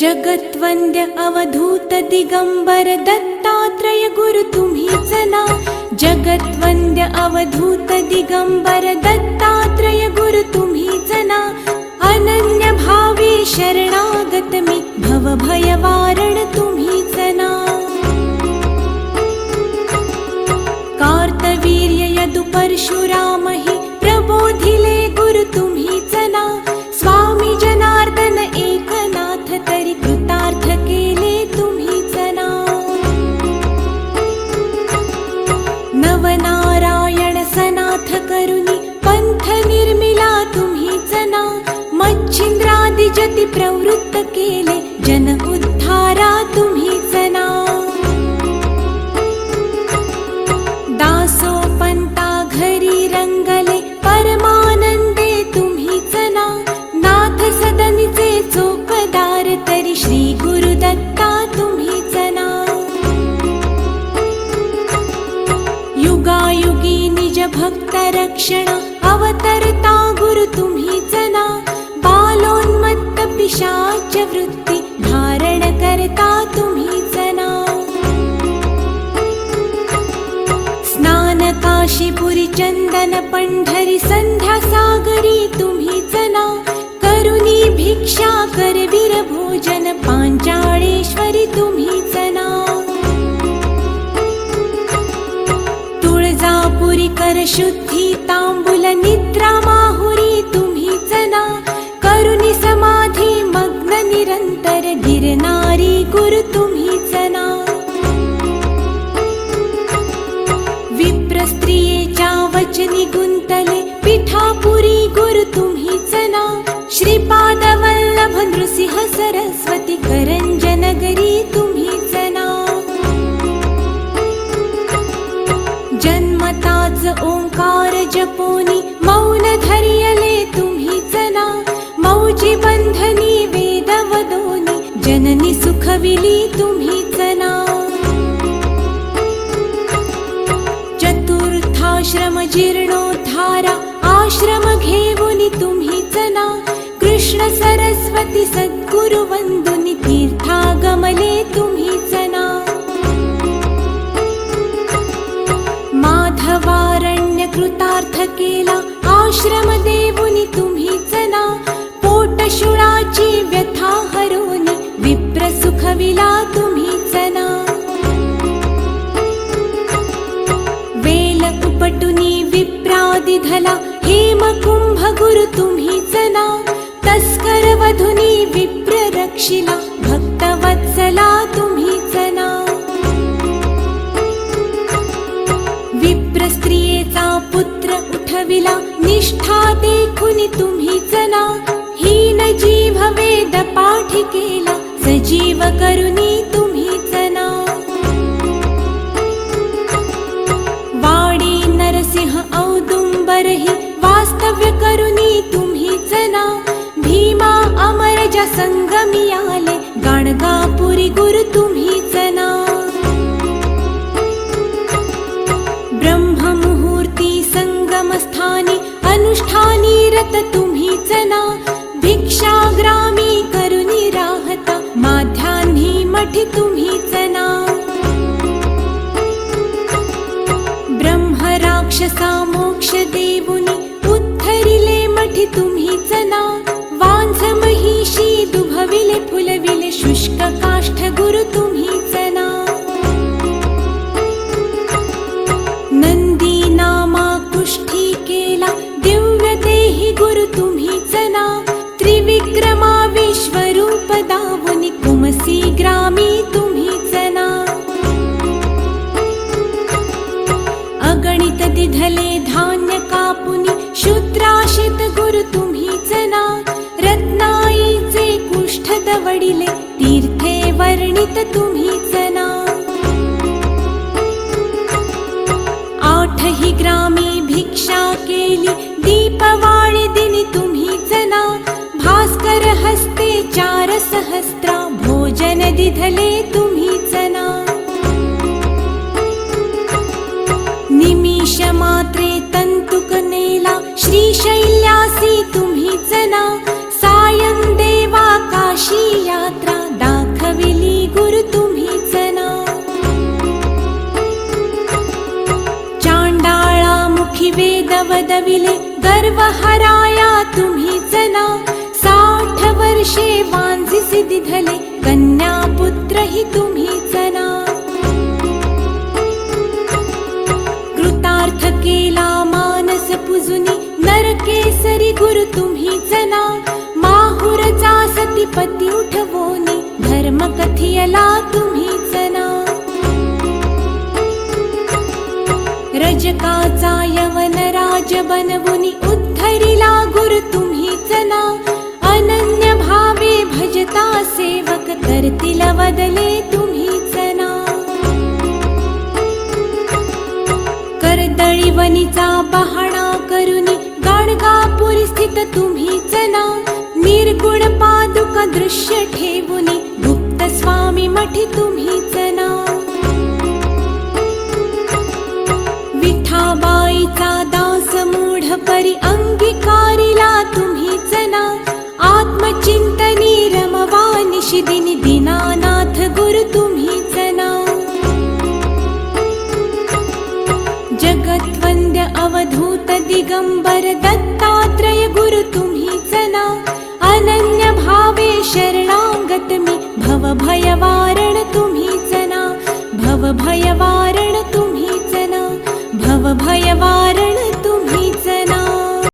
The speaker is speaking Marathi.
जगत्वन्द्य अवधूत दिगम्बर दत्तात्रय गुरु तुम्ही जना जगत्वन्द्य अवधूत दिगम्बर दत्तात्रय गुरु तु जना अनन्यभावे शरणागतमि भव भय वारण तुर्य यदुपरशुरामहि प्रबोधि करुणा ना मच्छिंद्रादि प्रवृत्त केले जन उद्धारा तुम्ही काशीपुरी चंदन पंढरी संध्या सागरी तुम्ही जना करुणी भिक्षा करवीर भोजन पांचाळेश्वरी तुम्ही जना. तुळजापुरी कर शुद्धी तांबुल निद्रा माहुरी तुम्ही जना करुणी समाधी मग्न निरंतर गिरनारी वचनी गुंतले पिठापुरी गुरु तुम्ही चना श्रीपाद वल्लभ नृसिंह सरस्वती करंजनगरी तुम्ही चना जन्मताच ओंकार जपोनी मौन धरियले तुम्ही चना मौजी बंधनी वेद वदोनी जननी सुखविली तुम्ही चना आश्रम जीर्णोद्धारा आश्रम घेऊनी तुम्ही ना कृष्ण सरस्वती सद्गुरु वंदुनी तीर्थागमले तुम्ही ना माधवारण्य कृतार्थ केला आश्रम देव विधला हेम कुंभ गुरु तुम्हीच ना तस्कर वधुनी विप्र रक्षिला भक्त वत्सला तुम्हीच ना विप्र स्त्रियेचा पुत्र उठविला निष्ठा देखुनी तुम्हीच ना हीन जीव वेद पाठी केला सजीव करुनी तुम्ही वास्तव्य भीमा तुम्हीच ना ब्रह्ममुहूर्ती संगमस्थानी अनुष्ठानी रत तुम्हीच ना भिक्षाग्रामी करुणी राहता माध्यान्ही मठी तुम्हीच ना ब्रह्म राक्षसा मोक्ष bonita. गणित दिधले धान्य कापुनी शूद्राशित गुरु तुम्हीच ना रत्नाईचे कुष्ठ दवडिले तीर्थे वर्णित तुम्हीच ना आठही ग्रामी भिक्षा केली दीपवाळी दिनी तुम्हीच ना भास्कर हस्ते चार सहस्त्रा भोजन दिधले तुम्हीच ना उन्मीष मात्रे तन्तुकनेला श्रीशैल्यासी तुम्ही जना सायं देवा काशी यात्रा दाखविली गुरु तुम्ही जना. चाण्डाळा मुखी वेदवदविले गर्वहराया तुम्ही जना साठ वर्षे वाञ्झि सिद्धिधले गुरु तुम्हीच ना माहुरचा सतीपती उठवोनी धर्म कथियला तुम्ही जना. रजकाचा यवन राज बनवुनी उद्धरिला गुरु तुम्हीच ना अनन्य भावे भजता सेवक करतील वदले तुम्ही जना. कर्दळी वनीचा पहाणा करुनी गाणगापुरी स्थित तुम्हीच ना निर्गुण पादुका दृश्य ठेवून गुप्त स्वामी मठी